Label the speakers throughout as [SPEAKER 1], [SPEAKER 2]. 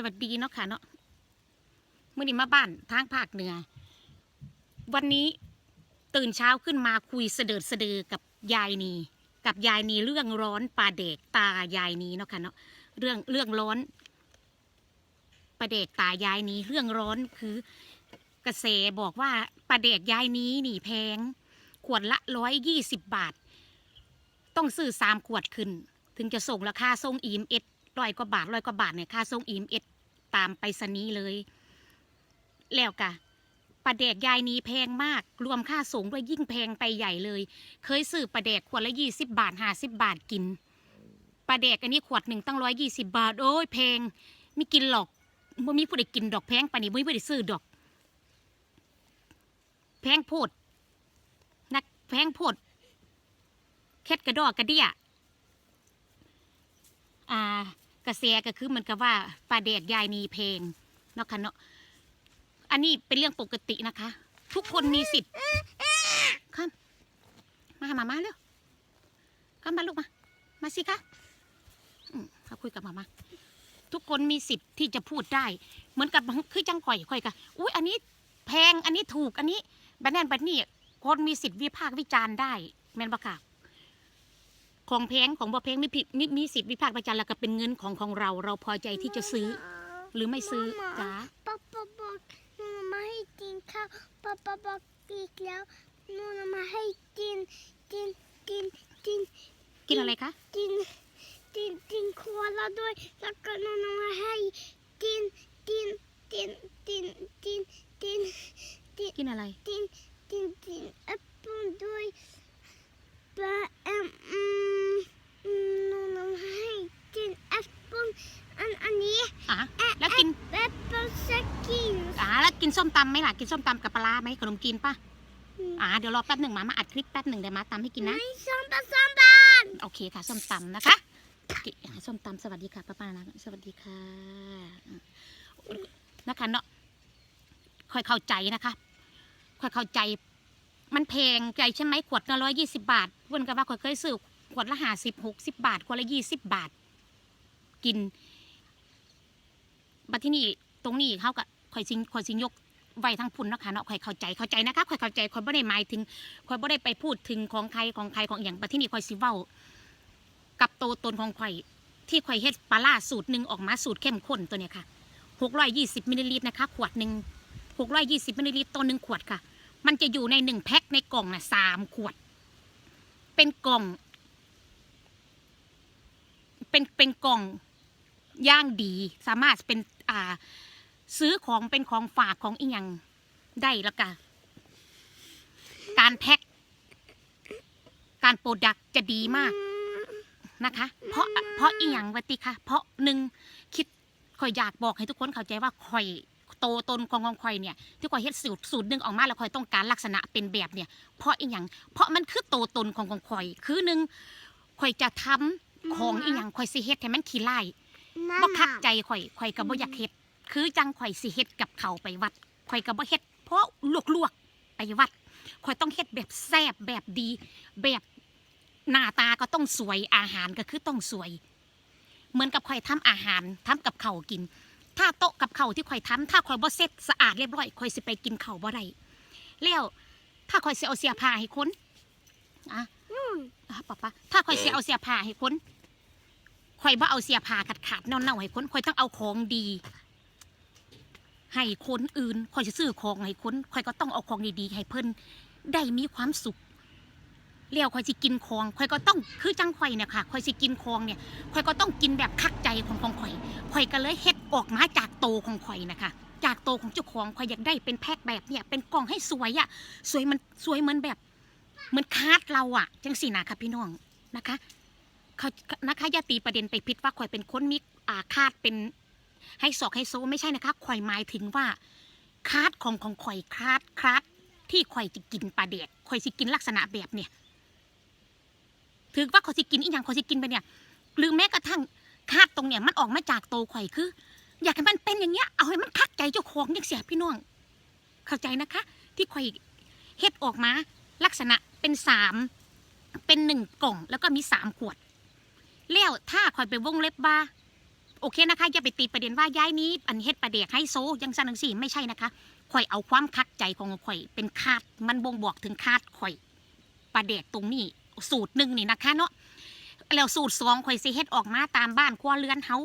[SPEAKER 1] สวัสดีเนาะค่ะเนาะเมื่อนี้มาบ้านทางภาคเหนือ วันนี้ตื่นเช้าขึ้นมาคุยเสดิร์ดเสดือกับยายนีกับยายนีเรื่องร้อนปลาเด็กตายายนีเนาะค่ะเนาะเรื่องเรื่องร้อนปลาเด็กตายายนีเรื่องร้อนคือกระแสบอกว่าปลาเด็กยายนี้นี่แพง ขวดละร้อยยี่สิบบาท ต้องซื้อสามขวดขึ้น ถึงจะส่งราคาส่งอีมเอ็ด ร้อยกว่าบาทร้อยกว่าบาทเนี่ยค่าส่งอีมเอ็ดตามไปสนีเลย แล้วกะปลาแดกยายนี้แพงมาก รวมค่าส่งด้วยยิ่งแพงไปใหญ่เลย เคยซื้อปลาแดกขวดละยี่สิบบาทห้าสิบบาทกินปลาแดกอันนี้ขวดหนึ่งตั้งร้อยยี่สิบาทโอ้ยแพงไม่กินหรอกบ่มีผู้ใดกินดอกแพงปานนี้บ่มีผู้ใดซื้อดอก แพงโพดนักแพงโพดเค็ดกระดอกกระเดียอ่า กระแสก็คือเหมันกับว่าปลาแดกยายนีเพลงเนาะค่ะเนาะอันนี้เป็นเรื่องปกตินะคะ ทุกคนมีสิทธิ์ข้ามมาหามามาเร็วข้ามมาลูกมา มาสิคะมเขาคุยกับมามาทุกคนมีสิทธิ์ที่จะพูดได้ เหมือนกับคือจังข่อยข่อยกะอุ้ยอันนี้แพงอันนี้ถูกอันนี้บันแนนบันนี่คนมีสิทธิ์วิพากษ์วิจารณ์ได้แม่นปะค่ะ ของแพงของบ่แพงมีผิดมีมีสิทธิ์วิพากษ์วิจารณ์แล้วก็เป็นเงินของของเรา เราพอใจที่จะซื้อ หรือไม่ซื้อจ้า
[SPEAKER 2] ป๊าป๊าบอกหนูมาให้กินข้าวป๊าป๊าบอกอีกแล้วหนูมาให้กินกินกินกิน
[SPEAKER 1] กินอะไรคะ
[SPEAKER 2] กินกินกินครัวเราด้วยแล้วก็หนูมาให้กินกินกินกินกินกินกิน
[SPEAKER 1] กินอะไร
[SPEAKER 2] กินกินกินแอปเปิ้ลด้วยปลาเอ็มอืมอืมหนูมาให้กินแอปเปิ้ลอันอันนี้
[SPEAKER 1] อะแล้วกิน
[SPEAKER 2] แอปเปิ้ลสกิน
[SPEAKER 1] อ่าแล้วกิน ส้มตำไหมล่ะกินส้มตำกับปลาร้าไหมขนมจีนป่ะอ่าเดี๋ยวรอแป๊บหนึ่งมามาอัดคลิปแป๊บหนึ่งเดี๋ยวมาตำให้กินนะ
[SPEAKER 2] ไม่ซ้ำปะซ้ำบ้าน
[SPEAKER 1] โอเคค่ะส้มตำนะคะกิส้มตำสวัสดีค่ะป้าป้านะสวัสดีค่ะนะคะเนาะค่อยเข้าใจนะคะค่อยเข้าใจ มันแพงใจใช่ไหมขวดละร้อยยี่สิบาทเพื่อนก็ว่าค่อยเคยซื้อขวดละห้าสิบหกสิบบาทขวดละยี่สิบบาท กินบัดที่นี่ตรงนี้เขาก็ค่อยสิงค่อยสิงยก ไว้ทั้งพุ่นเนาะคะเนาะค่อยเข้าใจเข้าใจนะคะค่อยเข้าใจคอยไม่ได้หมายถึงข่อยบ่ได้ไปพูดถึงของใครของใครของอย่างประที่นี่ข่อยสิเว้า กับโตวตนของข่อย ที่ข่อยเฮ็ดปลาล่าสูตรหนึ่งออกมาสูตรเข้มข้นตัวเนี้ยค่ะหกร้อยยี่สิบมิลลิลิตรนะคะ ขวดหนึ่งหกร้อยยี่สิบมิลลิลิตรตัวหนึ่งขวดค่ะ มันจะอยู่ในหนึ่งแพ็คในกล่องน่ะสามขวด เป็นกล่อง เป็นเป็นกล่องย่างดีสามารถเป็นอ่า ซื้อของเป็นของฝากของอีหยังได้แล้วกันการแพ็คการโปรดักจะดีมากนะคะ เพราะเพราะอีหยังวะติคะเพราะหนึ่งคิดข่อยอยากบอกให้ทุกคนเข้าใจว่าข่อยโตตนของของข่อยเนี่ยที่ข่อยเฮ็ดสูตรสูตรหนึ่งออกมาแล้วข่อยต้องการลักษณะเป็นแบบเนี่ย เพราะอีหยังเพราะมันคือโตตนของของข่อย คือหนึ่งข่อยจะทำของอีหยังข่อยสิเฮ็ดให้มันขี้ไล่บ่คักใจข่อยข่อยก็บ่อยากเฮ็ด คือจังข่อยสิเฮ็ดกับเขาวไปวัดข่อยก็บ่เฮ็ด เพราะลวกๆไปวัดข่อยต้องเฮ็ดแบบแซ่บแบบดี แบบหน้าตาก็ต้องสวยอาหารก็คือต้องสวย เหมือนกับข่อยทำอาหารทำกับข้าวกิน ถ้าโต๊ะกับข้าวที่ข่อยทำถ้าข่อยบ่เซ็ตสะอาดเรียบร้อยข่อยสิไปกินข้าวบ่ได้แล้วถ้าข่อยสิเอาเสียผ้าให้คนอะอะป๊าป๊าถ้าข่อยสิเอาเสียผ้าให้คนข่อยบ่เอาเสียผ้าขาดขาดๆเน่าๆให้คนข่อยต้องเอาของดี ให้คนอื่นข่อยจะซื้อของให้คนข่อยก็ต้องเอาของดีๆให้เพิ่นได้มีความสุขแล้วข่อยสิกินของข่อยก็ต้องคือจังข่อยเนี่ยค่ะข่อยสิกินของเนี่ยข่อยก็ต้องกินแบบคักใจของของข่อยข่อยก็เลยเฮ็ดออกมาจากโตของข่อยนะคะจากโตของเจ้าของข่อยอยากได้เป็นแพ็คแบบเนี่ยเป็นกล่องให้สวยอะสวยมันสวยเหมือนแบบเหมือนคาดเราอะจังสี่นะคะพี่น้องนะคะเขานะคะยาตีประเด็นไปพิดว่าข่อยเป็นคนมีอาคาดเป็น ให้ศอกให้โซไม่ใช่นะคะข่อยหมายถึงว่าคาดของของข่อยคาดคาดที่ข่อยจะกินปลาเด็กข่อยสิกินลักษณะแบบเนี่ยถือว่าข่อยสิกินอีกอย่างข่อยสิกินไปเนี่ยหรือแม้กระทั่งคาดตรงเนี่ยมันออกมาจากโตข่อยคือ อยากให้มันเป็นอย่างเงี้ยเอาให้มันคักใจเจ้าของเนี่ยเสียพี่น้อง เข้าใจนะคะ ที่ข่อยเฮ็ดออกมาลักษณะเป็นสามเป็นหนึ่งกล่องแล้วก็มีสามขวดแล้วถ้าข่อยไปวงเล็บบ้า โอเคนะคะอย่าไปตีประเด็นว่าย้ายนี้อันเฮ็ดประเดกให้โซยังสันนังสี่ไม่ใช่นะคะข่อยเอาความคักใจของข่อยเป็นคาดมันบ่งบอกถึงคาดข่อย ประเดกตรงนี้สูตรหนึ่งนี่นะคะเนาะแล้วสูตรสองข่อยสิเฮ็ดออกมาตามบ้านครัวเรือนเฮา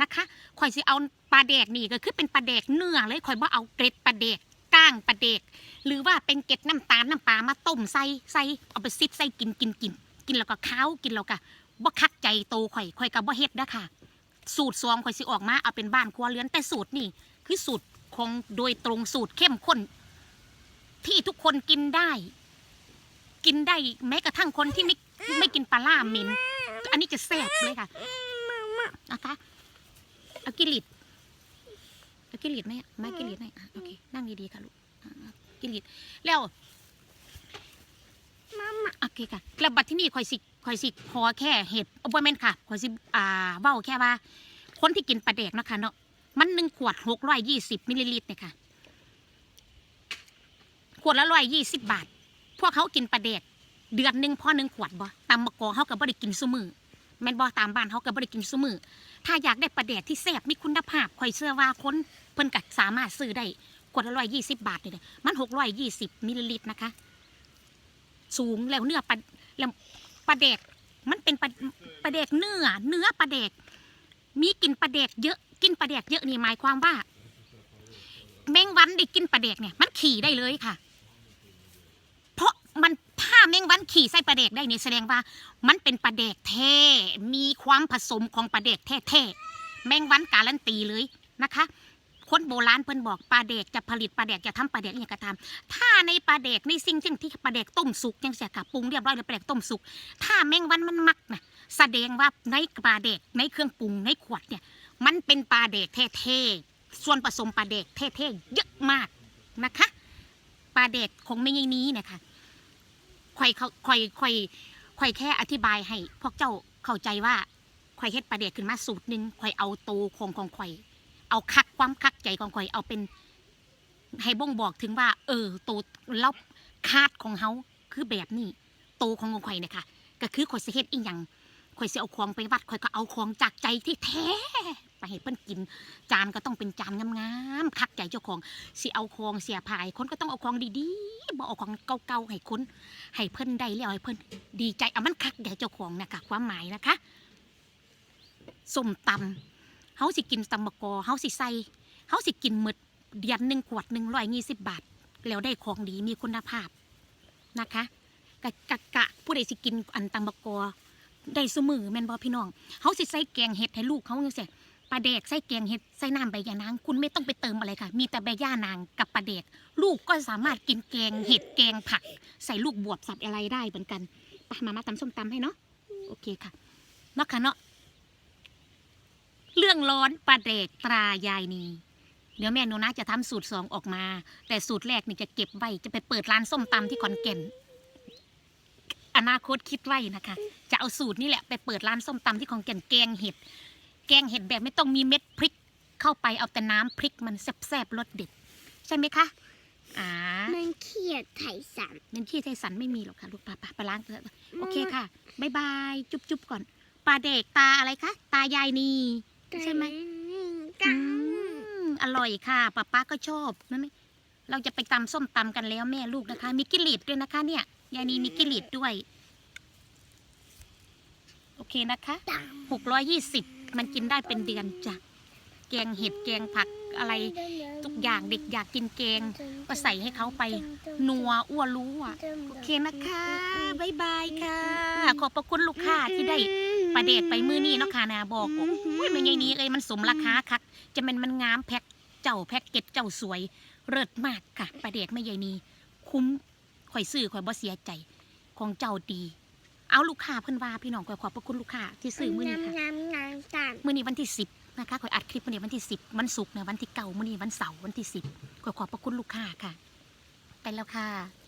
[SPEAKER 1] นะคะข่อยสิเอาปลาแดกนี่ก็คือเป็นปลาแดกเนื้อเลยข่อยบ่เอาเกล็ดปลาแดกก้างปลาแดกหรือว่าเป็นเกล็ดน้ำตาลน้ำปลามาต้มใส่ใส่เอาไปซิดใส่กินกินกินกินแล้วก็ข้าวกินแล้วก็บ่คักใจโตข่อยข่อยก็บ่เฮ็ดนะคะ สูตรซองข่อยสิออกมาเอาเป็นบ้านครัวเรือนแต่สูตรนี่คือสูตรของโดยตรงสูตรเข้มข้น ที่ทุกคนกินได้ กินได้แม้กระทั่งคนที่ไม่ไม่กินปลาล่าเหม็นอันนี้จะแซ่บเลยค่ะนะคะเอากิริดเอากิริดไหมอะมากิริดไหมอะโอเคนั่งดีๆค่ะลูกกิริดแล้ว
[SPEAKER 2] มามา
[SPEAKER 1] โอเคค่ะแล้วบัดที่นี่ข่อยสิ ข่อยสิพอแค่เห็ดเอาบ่แม่นค่ะข่อยสิอ่าเว้าแค่ว่า คนที่กินปลาแดกเนาะค่ะเนาะมันหนึ่งขวดหกร้อยยี่สิบมิลลิลิตรเนี่ยค่ะขวดละร้อยยี่สิบบาท พวกเขากินปลาแดกเดือนหนึ่งพอหนึ่งขวดบ่ตามมะกอเขาก็บ่ได้กินซุมือแม่นบ่ตามบ้านเขาก็บ่ได้กินซุมือถ้าอยากได้ปลาแดกที่แซ่บมีคุณภาพข่อยเชื่อว่าคนเพิ่นก็สามารถซื้อได้ขวดละร้อยยี่สิบบาทเนี่ยมันหกร้อยยี่สิบมิลลิลิตรนะคะ สูงแล้วเนื้อปลาแล้ว ลาแดกมันเป็นปลาปลาแดกเนื้อ เนื้อปลาแดกมีกินปลาแดกเยอะ กินปลาแดกเยอะนี่หมายความว่า แมงวันได้กินปลาแดกเนี่ย มันขี่ได้เลยค่ะ เพราะมันถ้าแมงวันขี่ใส่ปลาแดกได้เนี่ยแสดงว่า มันเป็นปลาแดกแท้มีความผสมของปลาแดกแท้ๆแมงวันการันตีเลยนะคะ คนโบราณเพิ่นบอกปลาแดกจะผลิตปลาแดกจะทำปลาแดกอย่างกระทำถ้าในปลาแดกในสิ่งที่ที่ปลาแดกต้มสุกยังเสียกับปรุงเรียบร้อยแล้วปลาแดกต้มสุก ถ้าแมงวันมันมักนะแสดงว่าในปลาแดกในเครื่องปรุงในขวดเนี่ยมันเป็นปลาแดกแท้ๆส่วนผสมปลาแดกแท้ๆเยอะมากนะคะปลาแดกของไม่ยี่นี้นะคะข่อยเขาข่อยข่อยข่อยแค่อธิบายให้พวกเจ้าเข้าใจว่าข่อยเฮ็ดปลาแดกขึ้นมาสูตรหนึ่งข่อยเอาโตของของข่อย เอาคักความคักใจของข่อยเอาเป็นให้บ่งบอกถึงว่า เออโตแล้วคาดของเฮาคือแบบนี้โตของของข่อยเนี่ยค่ะก็คือข่อยสิเฮ็ดอีหยังข่อยสิเอาของไปวัดข่อยก็เอาของจากใจที่แท้ไปให้เพิ่นกิน จานก็ต้องเป็นจานงามๆคักใจเจ้าของสิเอาของเสียภายคนก็ต้องเอาของดีๆบ่เอาของเก่าๆให้คนให้เพิ่นได้แล้วให้เพิ่นดีใจเอามันคักใจเจ้าของนะคะความหมายนะคะส้มตำ เฮาสิกินตำมะกอเฮาสิใส่เฮาสิกินหมึดเดือนหนึ่งขวดหนึ่งร้อยยี่สิบบาท แล้วได้ของดีมีคุณภาพนะคะกะกะกะผู้ใดสิกินอันตำบักกอได้สมือแม่นบ่พี่น้องเขาสิใส่แกงเห็ดให้ลูกเขาจังซี่ปลาแดกใส่แกงเห็ดใส่น้ำใบยานาง คุณไม่ต้องไปเติมอะไรค่ะ มีแต่ใบย่านางกับปลาแดกลูกก็สามารถกินแกงเห็ดแกงผัก ใส่ลูกบวบสับอะไรได้เหมือนกันไปมามาตำส้มตำให้เนาะโอเคค่ะนาะค่ะเนาะ เรื่องร้อนปลาแดกตรายายนีเดี๋ยวแม่หนูนะจะทำสูตรสองออกมา แต่สูตรแรกนี่จะเก็บไว้จะไปเปิดร้านส้มตำที่ขอนแก่น อนาคตคิดไว้นะคะ จะเอาสูตรนี่แหละไปเปิดร้านส้มตำที่ของแก่นแกงเห็ด แกงเห็ดแบบไม่ต้องมีเม็ดพริก เข้าไปเอาแต่น้ำพริกมันแซ่บๆรสเด็ด ใช่ไหมคะอ่า
[SPEAKER 2] มันเขียดไถสัน
[SPEAKER 1] เน้นที่ไทยสันไม่มีหรอกค่ะลูกปลาปลาไปล้างเถอะโอเคค่ะบายบายจุ๊บจุ๊บก่อนปลาเด็กตาอะไรคะตายายนี ใช่ไหม
[SPEAKER 2] กั
[SPEAKER 1] อื
[SPEAKER 2] น
[SPEAKER 1] มอร่อยค่ะป้าป้าก็ชอบนั่นนี่เราจะไปตำส้มตำกันแล้วแม่ลูกนะคะ มีกิริดด้วยนะคะ เนี่ยยายนีมีกิริดด้วย โอเคนะคะ
[SPEAKER 2] ตัง
[SPEAKER 1] หกร้อยยี่สิบมันกินได้เป็นเดือนจ้ะแกงเห็ดแกงผักอะไร ทุกอย่างเด็กอยากกินแกง ก็ใส่ให้เขาไปนัวอ้วนรู้อะโอเคนะคะบายบายค่ะ ขอบพระคุณลูกค้าที่ได้ประเดดไปมือนี้เนาะค่ะนะบอกโอ้ยไม่ไงนี้เลยมันสมราคาคัก จะเป็นมันงามแพ็คเจ้าแพ็คเก็ตเจ้าสวยเลิศมากค่ะ ประเดดไม่ใหญ่นี้คุ้มข่อยซื้อข่อยบ่เสียใจของเจ้าดี เอาลูกค้าเพิ่นว่าพี่น้องข่อยขอบพระคุณลูกค้าที่ซื้อมือนี้ค่ะ
[SPEAKER 2] น้ำน้ำตัน
[SPEAKER 1] มื่อนี้วันที่สิบ นะคะคอยอัดคลิปวันนี้วันที่สิบวันศุกร์เนี่ยวันที่เก้าวันนี้วันเสาร์วันที่สิบขอขอบพระคุณลูกค้าค่ะ ไปแล้วค่ะ